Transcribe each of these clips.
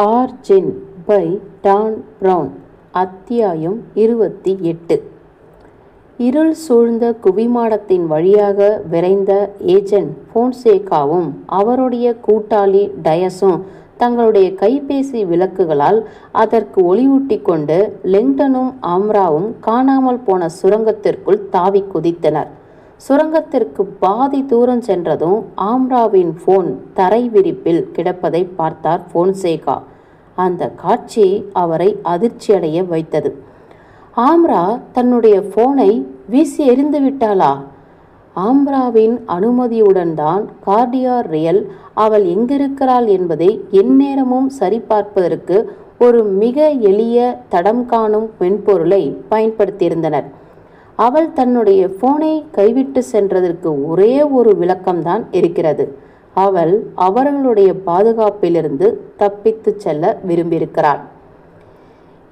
ஆர்ஜென் by Don brown அத்தியாயம் இருபத்தி எட்டு. இருள் சூழ்ந்த குவிமாடத்தின் வழியாக விரைந்த ஏஜென்ட் போன்சேகாவும் அவருடைய கூட்டாளி டயஸும் தங்களுடைய கைபேசி விளக்குகளால் அதற்கு ஒளியூட்டி கொண்டு லெங்டனும் ஆம்ராவும் காணாமல் போன சுரங்கத்திற்குள் தாவி குதித்தனர். சுரங்கத்திற்கு பாதி தூரம் சென்றதும் ஆம்ராவின் ஃபோன் தரை விரிப்பில் கிடப்பதை பார்த்தார் போன்சேகா அந்த காட்சி அவரை அதிர்ச்சியடைய வைத்தது. ஆம்ரா தன்னுடைய ஃபோனை வீசி எறிந்து விட்டாளா? ஆம்ராவின் அனுமதியுடன் தான் கார்டியார் ரியல் அவள் எங்கிருக்கிறாள் என்பதை எந்நேரமும் சரிபார்ப்பதற்கு ஒரு மிக எளிய தடம் காணும் மென்பொருளை பயன்படுத்தியிருந்தனர். அவள் தன்னுடைய போனை கைவிட்டு சென்றதற்கு ஒரே ஒரு விளக்கம்தான் இருக்கிறது. அவள் அவர்களுடைய பாதுகாப்பிலிருந்து தப்பித்து செல்ல விரும்பியிருக்கிறாள்.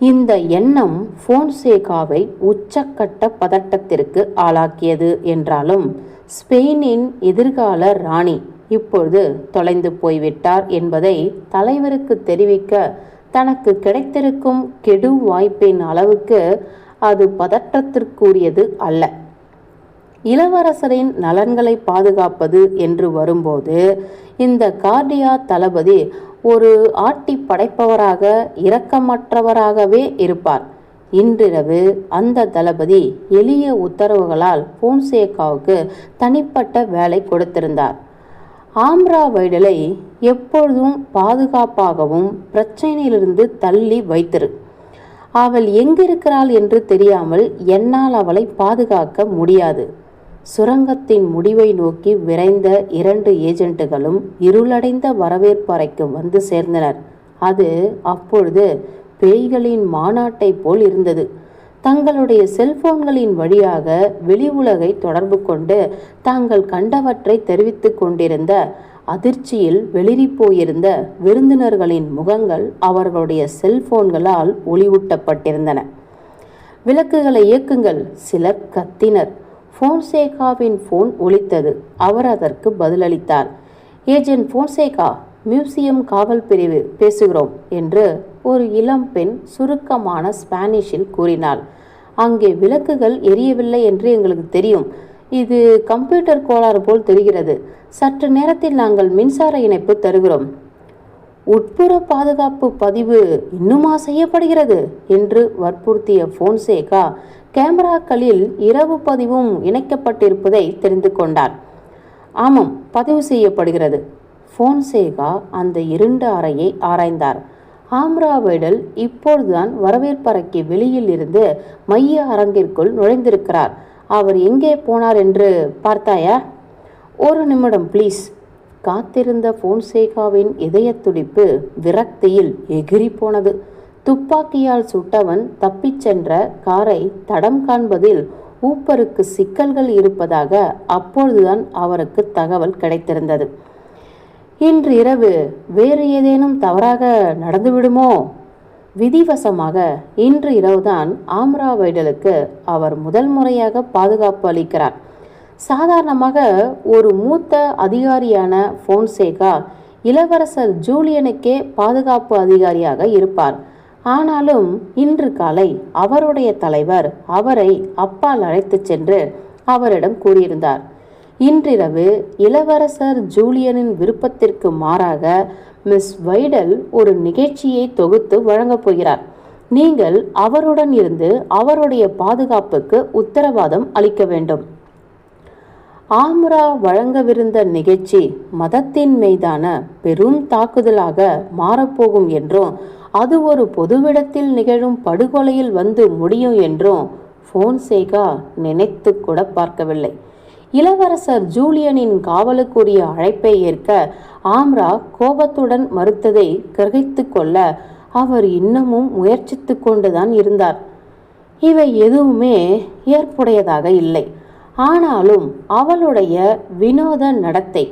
இந்த எண்ணம் போன்சேகாவை உச்சக்கட்ட பதட்டத்திற்கு ஆளாக்கியது என்றாலும் ஸ்பெயினின் எதிர்கால ராணி இப்பொழுது தொலைந்து போய்விட்டார் என்பதை தலைவருக்கு தெரிவிக்க தனக்கு கிடைத்திருக்கும் கெடு வாய்ப்பின் அளவுக்கு அது பதற்றத்திற்குரியது அல்ல. இளவரசரின் நலன்களை பாதுகாப்பது என்று வரும்போது இந்த கார்டியா தளபதி ஒரு ஆட்டி படைப்பவராக இரக்கமற்றவராகவே இருப்பார். இன்றிரவு அந்த தளபதி எளிய உத்தரவுகளால் போன்சேகாவுக்கு தனிப்பட்ட வேலை கொடுத்திருந்தார். ஆம்ரா வைடலை எப்பொழுதும் பாதுகாப்பாகவும் பிரச்சனையிலிருந்து தள்ளி வைத்திரு. அவள் எங்கிருக்கிறாள் என்று தெரியாமல் என்னால் அவளை பாதுகாக்க முடியாது. சுரங்கத்தின் முடிவை நோக்கி விரைந்த இரண்டு ஏஜென்ட்டுகளும் இருளடைந்த வரவேற்பறைக்கு வந்து சேர்ந்தனர். அது அப்பொழுது பேய்களின் மாநாட்டை போல் இருந்தது. தங்களுடைய செல்போன்களின் வழியாக வெளி உலகை தொடர்பு கொண்டு தாங்கள் கண்டவற்றை தெரிவித்துக் கொண்டிருந்த அதிர்ச்சியில் வெளிரி போயிருந்த விருந்தினர்களின் முகங்கள் அவர்களுடைய செல்போன்களால் ஒளிவூட்டப்பட்டிருந்தன விளக்குகளை இயக்குங்கள் சிலர் கத்தினர். ஃபோன்சேகாவின் போன் ஒலித்தது. அவர் அதற்கு பதிலளித்தார். ஏஜென்ட் ஃபோன்சேகா மியூசியம் காவல் பிரிவு பேசுகிறோம் என்று ஒரு இளம் பெண் சுருக்கமான ஸ்பானிஷில் கூறினாள். அங்கே விளக்குகள் எரியவில்லை என்று எங்களுக்கு தெரியும். இது கம்ப்யூட்டர் கோளாறு போல் தெரிகிறது. சற்று நேரத்தில் நாங்கள் மின்சார இணைப்பு தருகிறோம். உட்புற பாதுகாப்பு பதிவு இன்னுமா செய்யப்படுகிறது? என்று வற்புறுத்திய போன்சேகா கேமராக்களில் இரவு பதிவும் இணைக்கப்பட்டிருப்பதை தெரிந்து கொண்டார். ஆமாம் பதிவு செய்யப்படுகிறது. போன்சேகா அந்த இருண்ட அறையை ஆராய்ந்தார். ஆம்ரா வைடல் இப்பொழுதுதான் வரவேற்பறைக்கு வெளியில் இருந்து மைய அரங்கிற்குள் நுழைந்திருக்கிறார். அவர் எங்கே போனார் என்று பார்த்தாயா? ஒரு நிமிடம் ப்ளீஸ் காத்திருந்த போன்சேகாவின் இதய துடிப்பு விரக்தியில் எகிரி போனது. துப்பாக்கியால் சுட்டவன் தப்பிச் சென்ற காரை தடம் காண்பதில் ஊப்பருக்கு சிக்கல்கள் இருப்பதாக அப்பொழுதுதான் அவருக்கு தகவல் கிடைத்திருந்தது. இன்று இரவு வேறு ஏதேனும் தவறாக நடந்துவிடுமோ? விதிவசமாக இன்று இரவுதான் ஆம்ரா வைடலுக்கு அவர் முதல் முறையாக பாதுகாப்பு அளிக்கிறார். சாதாரணமாக ஒரு மூத்த அதிகாரியான ஃபோன்சேகா இளவரசர் ஜூலியனுக்கே பாதுகாப்பு அதிகாரியாக இருப்பார். ஆனாலும் இன்று காலை அவருடைய தலைவர் அவரை அப்பால் அழைத்துச் சென்று அவரிடம் கூறியிருந்தார். இன்றிரவு இளவரசர் ஜூலியனின் விருப்பத்திற்கு மாறாக மிஸ் வைடல் ஒரு நிகழ்ச்சியை தொகுத்து வழங்கப் போகிறார். நீங்கள் அவருடன் இருந்து அவருடைய பாதுகாப்புக்கு உத்தரவாதம் அளிக்க வேண்டும். ஆம்ரா வழங்கவிருந்த நிகழ்ச்சி மதத்தின் மீதான பெரும் தாக்குதலாக மாறப்போகும் என்றும் அது ஒரு பொதுவிடத்தில் நிகழும் படுகொலையில் வந்து முடியும் என்றும் ஃபோன்சேகா நினைத்து கூட பார்க்கவில்லை. இளவரசர் ஜூலியனின் காவலுக்குரிய அழைப்பை ஏற்க ஆம்ரா கோபத்துடன் மறுத்ததை கிரகித்து கொள்ள அவர் இன்னமும் முயற்சித்து கொண்டுதான் இருந்தார். இவை எதுவுமே ஏற்புடையதாக இல்லை. ஆனாலும் அவளுடைய வினோத நடத்தை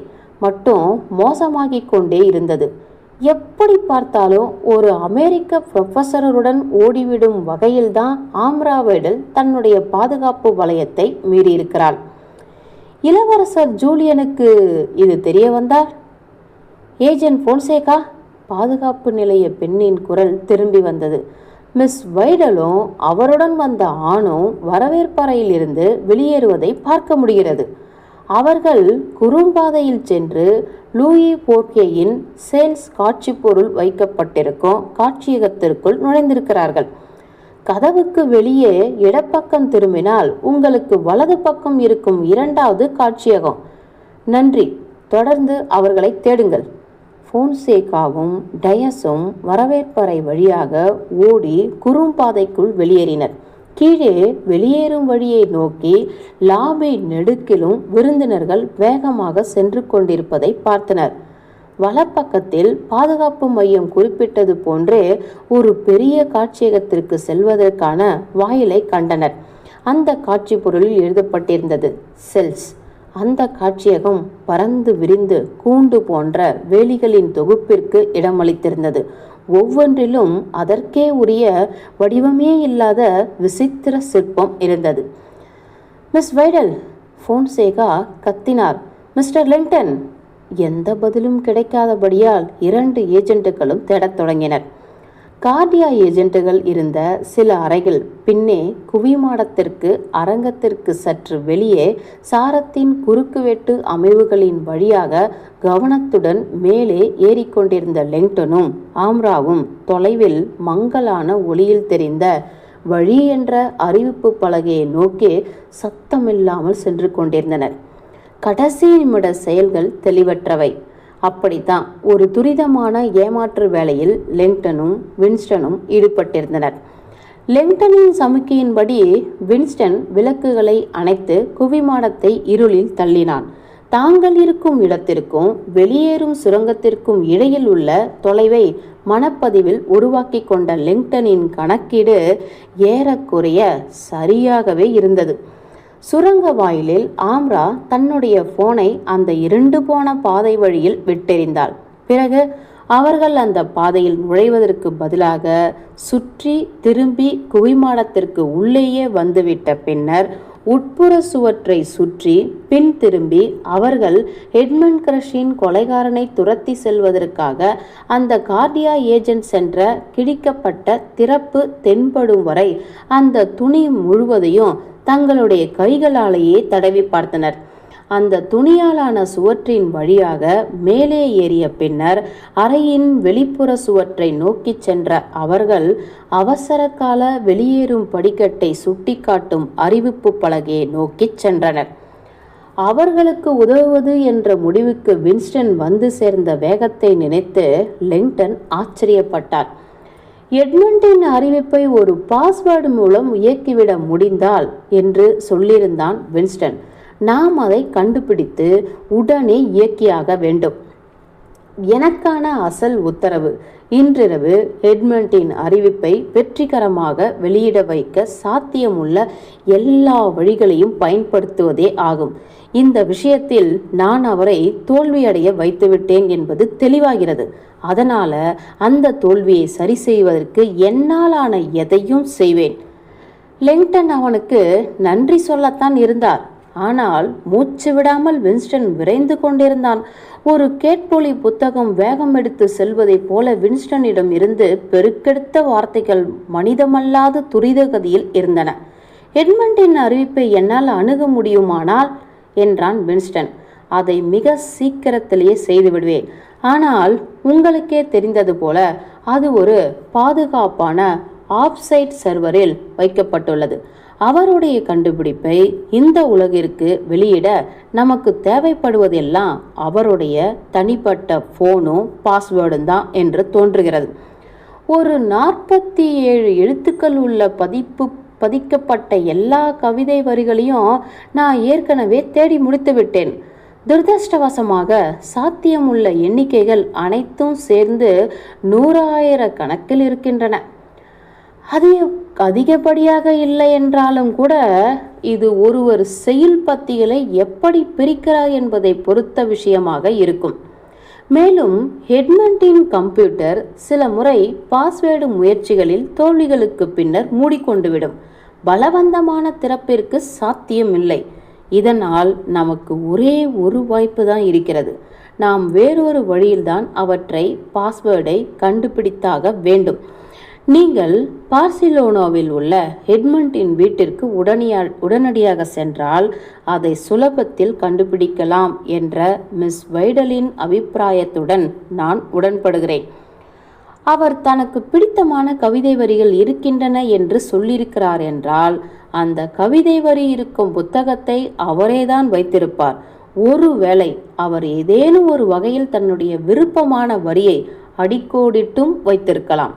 மட்டும் மோசமாகிக் கொண்டே இருந்தது. எப்படி பார்த்தாலும் ஒரு அமெரிக்க ப்ரொஃபஸருடன் ஓடிவிடும் வகையில்தான் ஆம்ராவேடல் தன்னுடைய பாதுகாப்பு வளையத்தை மீறியிருக்கிறாள். இளவரசர் ஜூலியனுக்கு இது தெரிய வந்தார் ஏஜென்ட் போன்சேகா பாதுகாப்பு நிலைய பெண்ணின் குரல் திரும்பி வந்தது. மிஸ் வைடலும் அவருடன் வந்த ஆணும் வரவேற்பறையில் இருந்து வெளியேறுவதை பார்க்க முடிகிறது. அவர்கள் குறும்பாதையில் சென்று லூயி போர்கேயின் சேல்ஸ் காட்சி பொருள் வைக்கப்பட்டிருக்கும் காட்சியகத்திற்குள் நுழைந்திருக்கிறார்கள். கதவுக்கு வெளியே இடப்பக்கம் திரும்பினால் உங்களுக்கு வலது பக்கம் இருக்கும் இரண்டாவது காட்சியகம். நன்றி. தொடர்ந்து அவர்களை தேடுங்கள். ஃபோன்சேகாவும் டயஸும் வரவேற்பறை வழியாக ஓடி குறும்பாதைக்குள் வெளியேறினர். கீழே வெளியேறும் வழியை நோக்கி லாபி நெடுக்கிலும் விருந்தினர்கள் வேகமாக சென்று கொண்டிருப்பதை பார்த்தனர். வலப்பக்கத்தில் பாதுகாப்பு மையம் குறிப்பிட்டது போன்றே ஒரு பெரிய காட்சியகத்திற்கு செல்வதற்கான வாயிலை கண்டனர். அந்த காட்சி பொருளில் எழுதப்பட்டிருந்தது செல்ஸ் அந்த காட்சியகம் பறந்து விரிந்து கூண்டு போன்ற வேலிகளின் தொகுப்பிற்கு இடமளித்திருந்தது. ஒவ்வொன்றிலும் அதற்கே உரிய வடிவமே இல்லாத விசித்திர சிற்பம் இருந்தது. மிஸ் வைடல் ஃபோன்சேகா கத்தினார். மிஸ்டர் லிங்டன் எந்த பதிலும் கிடைக்காதபடியால் இரண்டு ஏஜென்ட்டுகளும் தேடத் தொடங்கினர். கார்டியா ஏஜென்ட்டுகள் இருந்த சில அறைகள் பின்னே குவிமாடத்திற்கு அரங்கத்திற்கு சற்று வெளியே சாரத்தின் குறுக்குவெட்டு அமைவுகளின் வழியாக கவனத்துடன் மேலே ஏறிக்கொண்டிருந்த லெங்டனும் ஆம்ராவும் தொலைவில் மங்கலான ஒளியில் தெரிந்த வழி என்ற அறிவிப்பு பலகையை நோக்கி சத்தமில்லாமல் சென்று கொண்டிருந்தனர். கடைசி நிமிட செயல்கள் தெளிவற்றவை. அப்படித்தான் ஒரு துரிதமான ஏமாற்று வேலையில் லெங்டனும் வின்ஸ்டனும் ஈடுபட்டிருந்தனர். லெங்டனின் சமிக்கையின்படி வின்ஸ்டன் விளக்குகளை அணைத்து குவிமாடத்தை இருளில் தள்ளினான். தாங்கள் இருக்கும் இடத்திற்கும் வெளியேறும் சுரங்கத்திற்கும் இடையில் உள்ள தொலைவை மனப்பதிவில் உருவாக்கி கொண்ட லெங்டனின் கணக்கீடு ஏறக்குறைய சரியாகவே இருந்தது. சுரங்க வாயிலில் ஆம்ரா தன்னுடைய போனை அந்த இருண்டு போன பாதை வழியில் விட்டெறிந்தாள். பிறகு அவர்கள் அந்த பாதையில் நுழைவதற்கு பதிலாக சுற்றி திரும்பி குவிமாடத்திற்கு உள்ளேயே வந்துவிட்ட பின்னர் உட்புற சுவற்றை சுற்றி பின் திரும்பி அவர்கள் எட்மண்ட் கிரஷின் கொலைகாரனை துரத்தி செல்வதற்காக அந்த கார்டியா ஏஜென்ட் சென்ற கிழிக்கப்பட்ட திறப்பு தென்படும் வரை அந்த துணி முழுவதையும் தங்களுடைய கைகளாலேயே தடவி பார்த்தனர். அந்த துணியாலான சுவற்றின் வழியாக மேலே ஏறிய பின்னர் அறையின் வெளிப்புற சுவற்றை நோக்கி சென்ற அவர்கள் அவசர கால வெளியேறும் படிக்கட்டை சுட்டிக்காட்டும் அறிவிப்பு பலகையை நோக்கிச் சென்றனர். அவர்களுக்கு உதவுவது என்ற முடிவுக்கு வின்ஸ்டன் வந்து சேர்ந்த வேகத்தை நினைத்து லிங்டன் ஆச்சரியப்பட்டார். எட்மண்டின் அறிவிப்பை ஒரு பாஸ்வேர்டு மூலம் இயக்கிவிட முடிந்தால் என்று சொல்லியிருந்தான் வின்ஸ்டன். நாம் அதை கண்டுபிடித்து உடனே இயக்கியாக வேண்டும். எனக்கான அசல் உத்தரவு இன்றிரவு எட்மண்டின் அறிவிப்பை வெற்றிகரமாக வெளியிட வைக்க சாத்தியமுள்ள எல்லா வழிகளையும் பயன்படுத்துவதே ஆகும். இந்த விஷயத்தில் நான் அவரை தோல்வியடைய வைத்துவிட்டேன் என்பது தெளிவாகிறது. அதனால அந்த தோல்வியை சரி செய்வதற்கு என்னாலான எதையும் செய்வேன். லெங்டன் அவனுக்கு நன்றி சொல்லத்தான் இருந்தார். ஆனால் மூச்சு விடாமல் வின்ஸ்டன் விரைந்து கொண்டிருந்தான். ஒரு கேட்பொலி புத்தகம் வேகம் எடுத்து செல்வதைப் போல வின்ஸ்டனிடம் இருந்து பெருக்கெடுத்த வார்த்தைகள் மனிதமல்லாத துரித கதியில் இருந்தன. எட்மண்டின் அறிவிப்பை என்னால் அணுக முடியுமானால் என்றான் வின்ஸ்டன் அதை மிக சீக்கிரத்திலேயே செய்து விடுவேன். ஆனால் உங்களுக்கே தெரிந்தது போல அது ஒரு பாதுகாப்பான ஆஃப்சைட் சர்வரில் வைக்கப்பட்டுள்ளது. அவருடைய கண்டுபிடிப்பை இந்த உலகிற்கு வெளியிட நமக்கு தேவைப்படுவதெல்லாம் அவருடைய தனிப்பட்ட ஃபோனும் பாஸ்வேர்டும் தான் என்று தோன்றுகிறது. ஒரு நாற்பத்தி ஏழு எழுத்துக்கள் உள்ள பதிப்பு பதிக்கப்பட்ட எல்லா கவிதை வரிகளையும் நான் ஏற்கனவே தேடி முடித்து விட்டேன். துரதிருஷ்டவசமாக சாத்தியமுள்ள எண்ணிக்கைகள் அனைத்தும் சேர்ந்து நூறாயிர கணக்கில் இருக்கின்றன. அது அதிகப்படியாக இல்லை என்றாலும் கூட இது ஒருவர் செயல் பத்திகளை எப்படி பிரிக்கிறார் என்பதை பொறுத்த விஷயமாக இருக்கும். மேலும் ஹெட்மண்டின் கம்ப்யூட்டர் சில முறை பாஸ்வேர்டு முயற்சிகளில் தோல்விகளுக்கு பின்னர் மூடிக்கொண்டுவிடும். பலவந்தமான திறப்பிற்கு சாத்தியமில்லை. இதனால் நமக்கு ஒரே ஒரு வாய்ப்பு தான் இருக்கிறது. நாம் வேறொரு வழியில்தான் அவற்றை பாஸ்வேர்டை கண்டுபிடித்தாக வேண்டும். நீங்கள் பார்சிலோனாவில் உள்ள ஹெட்மண்டின் வீட்டிற்கு உடனடியா உடனடியாக சென்றால் அதை சுலபத்தில் கண்டுபிடிக்கலாம் என்ற மிஸ் வைடலின் அபிப்பிராயத்துடன் நான் உடன்படுகிறேன். அவர் தனக்கு பிடித்தமான கவிதை வரிகள் இருக்கின்றன என்று சொல்லியிருக்கிறார் என்றால் அந்த கவிதை வரி இருக்கும் புத்தகத்தை அவரேதான் வைத்திருப்பார். ஒருவேளை அவர் ஏதேனும் ஒரு வகையில் தன்னுடைய விருப்பமான வரியை அடிக்கோடிட்டும் வைத்திருக்கலாம்.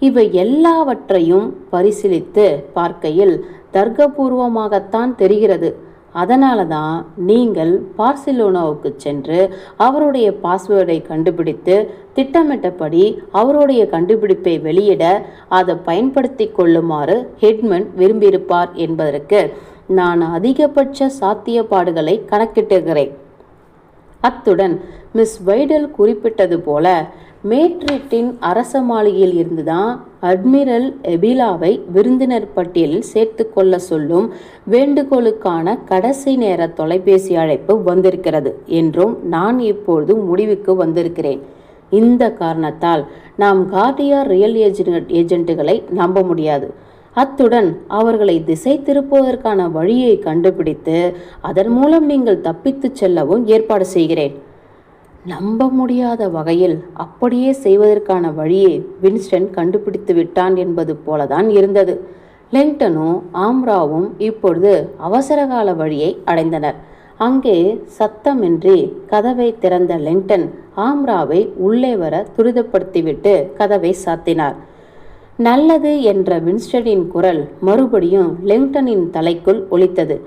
இவை எல்லாவற்றையும் பரிசீலித்து பார்க்கையில் தர்க்கபூர்வமாகத்தான் தெரிகிறது. அதனால தான் நீங்கள் பார்சிலோனாவுக்கு சென்று அவருடைய பாஸ்வேர்டை கண்டுபிடித்து திட்டமிட்டபடி அவருடைய கண்டுபிடிப்பை வெளியிட அதை பயன்படுத்தி கொள்ளுமாறு ஹெட்மன் விரும்பியிருப்பார் என்பதற்கு நான் அதிகபட்ச சாத்தியப்பாடுகளை கணக்கிட்டுகிறேன். அத்துடன் மிஸ் வைடல் குறிப்பிட்டது போல மேட்ரிட்டின் அரச மாளிகையில் இருந்துதான் அட்மிரல் எபிலாவை விருந்தினர் பட்டியலில் சேர்த்து கொள்ள சொல்லும் வேண்டுகோளுக்கான கடைசி நேர தொலைபேசி அழைப்பு வந்திருக்கிறது என்றும் நான் இப்பொழுது முடிவுக்கு வந்திருக்கிறேன். இந்த காரணத்தால் நாம் கார்டியா ரியல் ஏஜென்ட் ஏஜென்ட்டுகளை நம்ப முடியாது. அத்துடன் அவர்களை திசை திருப்புவதற்கான வழியை கண்டுபிடித்து அதன் மூலம் நீங்கள் தப்பித்துச் செல்லவும் ஏற்பாடு செய்கிறேன். நம்ப முடியாத வகையில் அப்படியே செய்வதற்கான வழியை வின்ஸ்டன் கண்டுபிடித்து விட்டான் என்பது போலதான் இருந்தது. லெங்டனும் ஆம்ராவும் இப்பொழுது அவசரகால வழியை அடைந்தனர். அங்கே சத்தமின்றி கதவை திறந்த லெங்டன் ஆம்ராவை உள்ளே வர துரிதப்படுத்திவிட்டு கதவை சாத்தினார். நல்லது என்ற வின்ஸ்டனின் குரல் மறுபடியும் லெங்டனின் தலைக்குள் ஒலித்தது.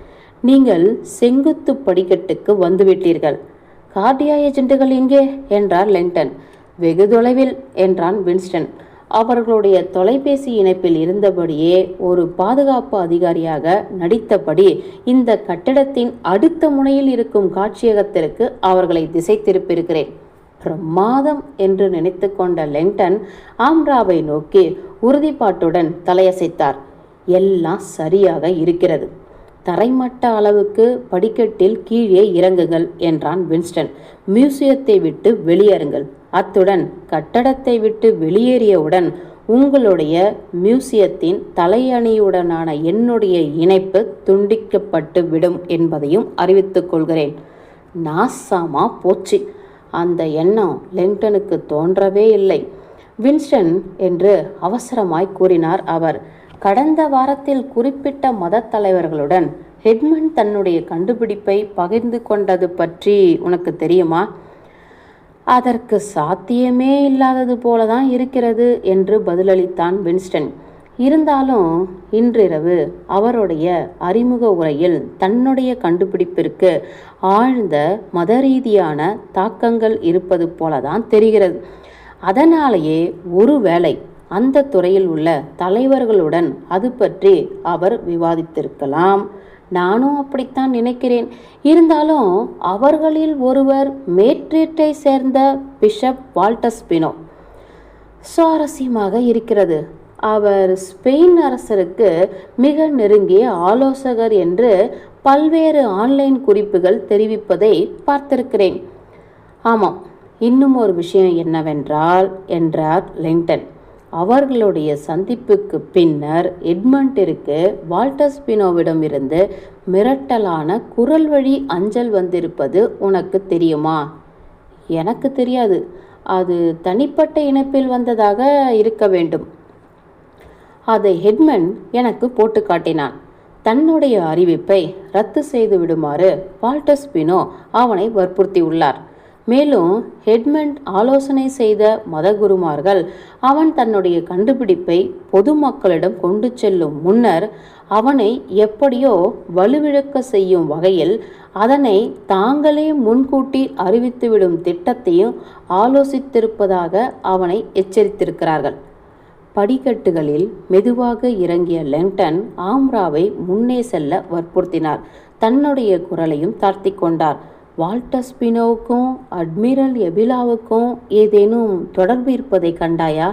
நீங்கள் செங்குத்து படிக்கட்டுக்கு வந்துவிட்டீர்கள். கார்டியா ஏஜென்ட்டுகள் எங்கே? என்றார் லெங்டன். வெகு தொலைவில் என்றான் வின்ஸ்டன். அவர்களுடைய தொலைபேசி இணைப்பில் இருந்தபடியே ஒரு பாதுகாப்பு அதிகாரியாக நடித்தபடி இந்த கட்டிடத்தின் அடுத்த முனையில் இருக்கும் காட்சியகத்திற்கு அவர்களை திசை திருப்பியிருக்கிறேன் பிரமாதம் என்று நினைத்து கொண்ட லெங்டன் ஆம்ராவை நோக்கி உறுதிப்பாட்டுடன் தலையசைத்தார். எல்லாம் சரியாக இருக்கிறது. தரைமட்ட அளவுக்கு படிக்கட்டில் கீழே இறங்குங்கள் என்றான் வின்ஸ்டன். மியூசியத்தை விட்டு வெளியேறுங்கள். அத்துடன் கட்டடத்தை விட்டு வெளியேறியவுடன் உங்களுடைய மியூசியத்தின் தலையணியுடனான என்னுடைய இணைப்பு துண்டிக்கப்பட்டு விடும் என்பதையும் அறிவித்துக் கொள்கிறேன். நாசாமா போச்சு. அந்த எண்ணம் லெங்டனுக்கு தோன்றவே இல்லை. வின்ஸ்டன் என்று அவசரமாய் கூறினார் அவர். கடந்த வாரத்தில் குறிப்பிட்ட மதத் தலைவர்களுடன் ஹெட்மன் தன்னுடைய கண்டுபிடிப்பை பகிர்ந்து கொண்டது பற்றி உனக்கு தெரியுமா? அதற்கு சாத்தியமே இல்லாதது போலதான் இருக்கிறது என்று பதிலளித்தான் வின்ஸ்டன். இருந்தாலும் இன்றிரவு அவருடைய அறிமுக உரையில் தன்னுடைய கண்டுபிடிப்பிற்கு ஆழ்ந்த மத ரீதியான தாக்கங்கள் இருப்பது போலதான் தெரிகிறது. அதனாலேயே ஒருவேளை அந்த துறையில் உள்ள தலைவர்களுடன் அது பற்றி அவர் விவாதித்திருக்கலாம். நானும் அப்படித்தான் நினைக்கிறேன். இருந்தாலும் அவர்களில் ஒருவர் மேட்ரிட்டை சேர்ந்த பிஷப் வால்டஸ்பினோ சுவாரஸ்யமாக இருக்கிறது. அவர் ஸ்பெயின் அரசருக்கு மிக நெருங்கிய ஆலோசகர் என்று பல்வேறு ஆன்லைன் குறிப்புகள் தெரிவிப்பதை பார்த்திருக்கிறேன். ஆமாம் இன்னும் ஒரு விஷயம் என்னவென்றால் என்றார் லிங்டன். அவர்களுடைய சந்திப்புக்கு பின்னர் எட்மண்டிற்கு வால்டஸ்பினோவிடம் இருந்து மிரட்டலான குரல் வழி அஞ்சல் வந்திருப்பது உனக்கு தெரியுமா? எனக்கு தெரியாது. அது தனிப்பட்ட இணைப்பில் வந்ததாக இருக்க வேண்டும். அதை ஹெட்மன் எனக்கு போட்டு காட்டினான். தன்னுடைய அறிவிப்பை ரத்து செய்து விடுமாறு வால்டஸ்பினோ அவனை வற்புறுத்தியுள்ளார். மேலும் ஹெட்மண்ட் ஆலோசனை செய்த மதகுருமார்கள் அவன் தன்னுடைய கண்டுபிடிப்பை பொதுமக்களிடம் கொண்டு செல்லும் முன்னர் அவனை எப்படியோ வலுவிழக்க செய்யும் வகையில் அதனை தாங்களே முன்கூட்டி அறிவித்துவிடும் திட்டத்தையும் ஆலோசித்திருப்பதாக அவனை எச்சரித்திருக்கிறார்கள். படிக்கட்டுகளில் மெதுவாக இறங்கிய லெங்டன் ஆம்ராவை முன்னே செல்ல வற்புறுத்தினார். தன்னுடைய குரலையும் தாழ்த்தி கொண்டார். வால்டஸ்பினோவுக்கும் அட்மிரல் எபிலாவுக்கும் ஏதேனும் தொடர்பு இருப்பதை கண்டாயா?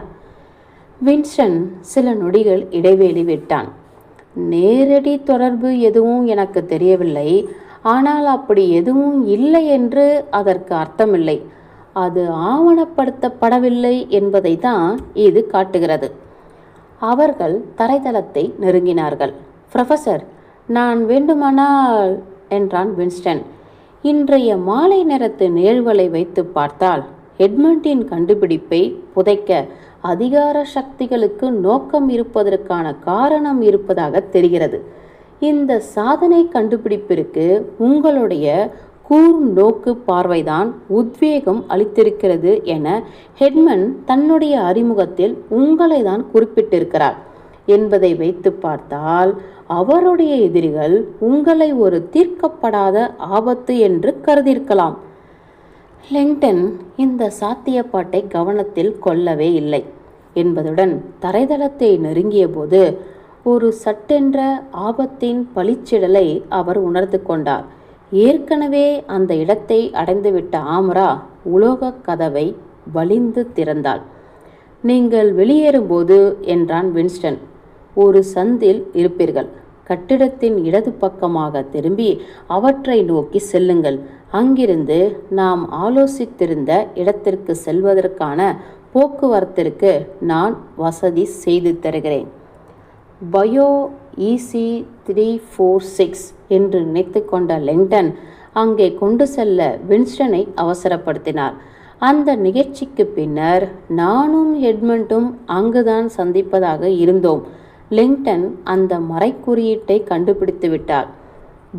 வின்ஸ்டன் சில நொடிகள் இடைவேளி விட்டான். நேரடி தொடர்பு எதுவும் எனக்கு தெரியவில்லை. ஆனால் அப்படி எதுவும் இல்லை என்று அதற்கு அர்த்தமில்லை. அது ஆவணப்படுத்தப்படவில்லை என்பதை தான் இது காட்டுகிறது. அவர்கள் தரைதளத்தை நெருங்கினார்கள். ப்ரொஃபசர் நான் வேண்டுமானால் என்றான் வின்ஸ்டன். இன்றைய மாலை நேரத்து நிகழ்வுகளை வைத்து பார்த்தால் எட்மண்டின் கண்டுபிடிப்பை புதைக்க அதிகார சக்திகளுக்கு நோக்கம் இருப்பதற்கான காரணம் இருப்பதாக தெரிகிறது. இந்த சாதனை கண்டுபிடிப்பிற்கு உங்களுடைய கூர் நோக்கு பார்வைதான் உத்வேகம் அளித்திருக்கிறது என ஹெட்மன் தன்னுடைய அறிமுகத்தில் உங்களை தான் குறிப்பிட்டிருக்கிறார். என்பதை வைத்து பார்த்தால் அவருடைய எதிரிகள் உங்களை ஒரு தீர்க்கப்படாத ஆபத்து என்று கருதியிருக்கலாம். லெங்டன் இந்த சாத்தியப்பாட்டை கவனத்தில் கொள்ளவே இல்லை என்பதுடன் தரைதளத்தை நெருங்கியபோது ஒரு சட்டென்ற ஆபத்தின் பளிச்சிடலை அவர் உணர்ந்து கொண்டார். ஏற்கனவே அந்த இடத்தை அடைந்துவிட்ட ஆமரா உலோகக் கதவை வலிந்து திறந்தாள். நீங்கள் வெளியேறும்போது என்றான் வின்ஸ்டன். ஒரு சந்தில் இருப்பீர்கள். கட்டிடத்தின் இடது பக்கமாக திரும்பி அவற்றை நோக்கி செல்லுங்கள். அங்கிருந்து நாம் ஆலோசித்திருந்த இடத்திற்கு செல்வதற்கான போக்குவரத்திற்கு நான் வசதி செய்து தருகிறேன். Bio EC three four six என்று நினைத்து கொண்ட லெங்டன் அங்கே கொண்டு செல்ல வின்ஸ்டனை அவசரப்படுத்தினார். அந்த நிகழ்ச்சிக்கு பின்னர் நானும் எட்மண்டும் அங்குதான் சந்திப்பதாக இருந்தோம். லிங்டன் அந்த மறைக்குறியீட்டை கண்டுபிடித்து விட்டார்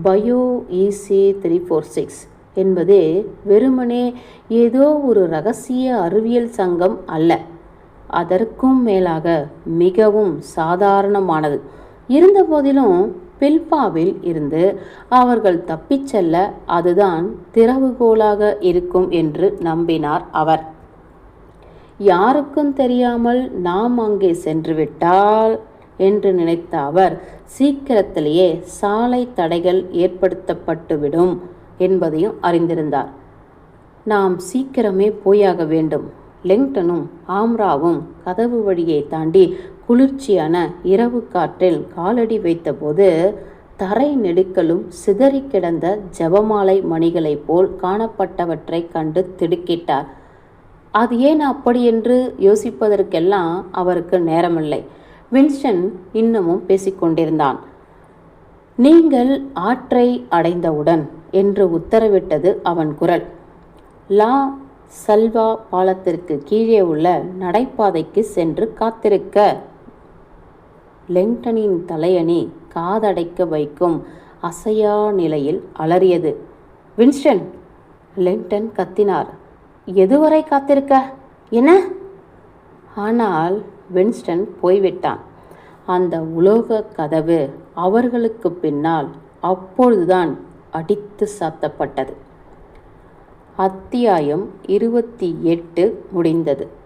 bio EC three four six என்பது வெறுமனே ஏதோ ஒரு ரகசிய அறிவியல் சங்கம் அல்ல. அதற்கும் மேலாக மிகவும் சாதாரணமானது. இருந்தபோதிலும் பில்பாவில் இருந்து அவர்கள் தப்பிச் செல்ல அதுதான் திறவுகோலாக இருக்கும் என்று நம்பினார் அவர். யாருக்கும் தெரியாமல் நாம் அங்கே சென்றுவிட்டால் என்று நினைத்த அவர் சீக்கிரத்திலேயே சாலை தடைகள் ஏற்படுத்தப்பட்டுவிடும் என்பதையும் அறிந்திருந்தார். நாம் சீக்கிரமே போயாக வேண்டும். லெங்டனும் ஆம்ராவும் கதவு வழியை தாண்டி குளிர்ச்சியான இரவு காற்றில் காலடி வைத்தபோது தரை நெடுக்கலும் சிதறி கிடந்த ஜபமாலை மணிகளைப் போல் காணப்பட்டவற்றை கண்டு திடுக்கிட்டார். அது ஏன் அப்படி என்று யோசிப்பதற்கெல்லாம் அவருக்கு நேரமில்லை. வின்ஸ்டன் இன்னமும் பேசிக்கொண்டிருந்தான். நீங்கள் ஆற்றை அடைந்தவுடன் என்று உத்தரவிட்டது அவன் குரல். லா சல்வா பாலத்திற்கு கீழே உள்ள நடைபாதைக்கு சென்று காத்திருக்க. லெங்டனின் தலையணி காதடைக்க வைக்கும் அசையா நிலையில் அலறியது. வின்ஸ்டன் லெங்டன் கத்தினார். எதுவரை காத்திருக்க? என்ன? ஆனால் வின்ஸ்டன் போய்விட்டான். அந்த உலோக கதவு அவர்களுக்கு பின்னால் அப்பொழுதுதான் அடித்து சாத்தப்பட்டது. அத்தியாயம் இருபத்தி எட்டு முடிந்தது.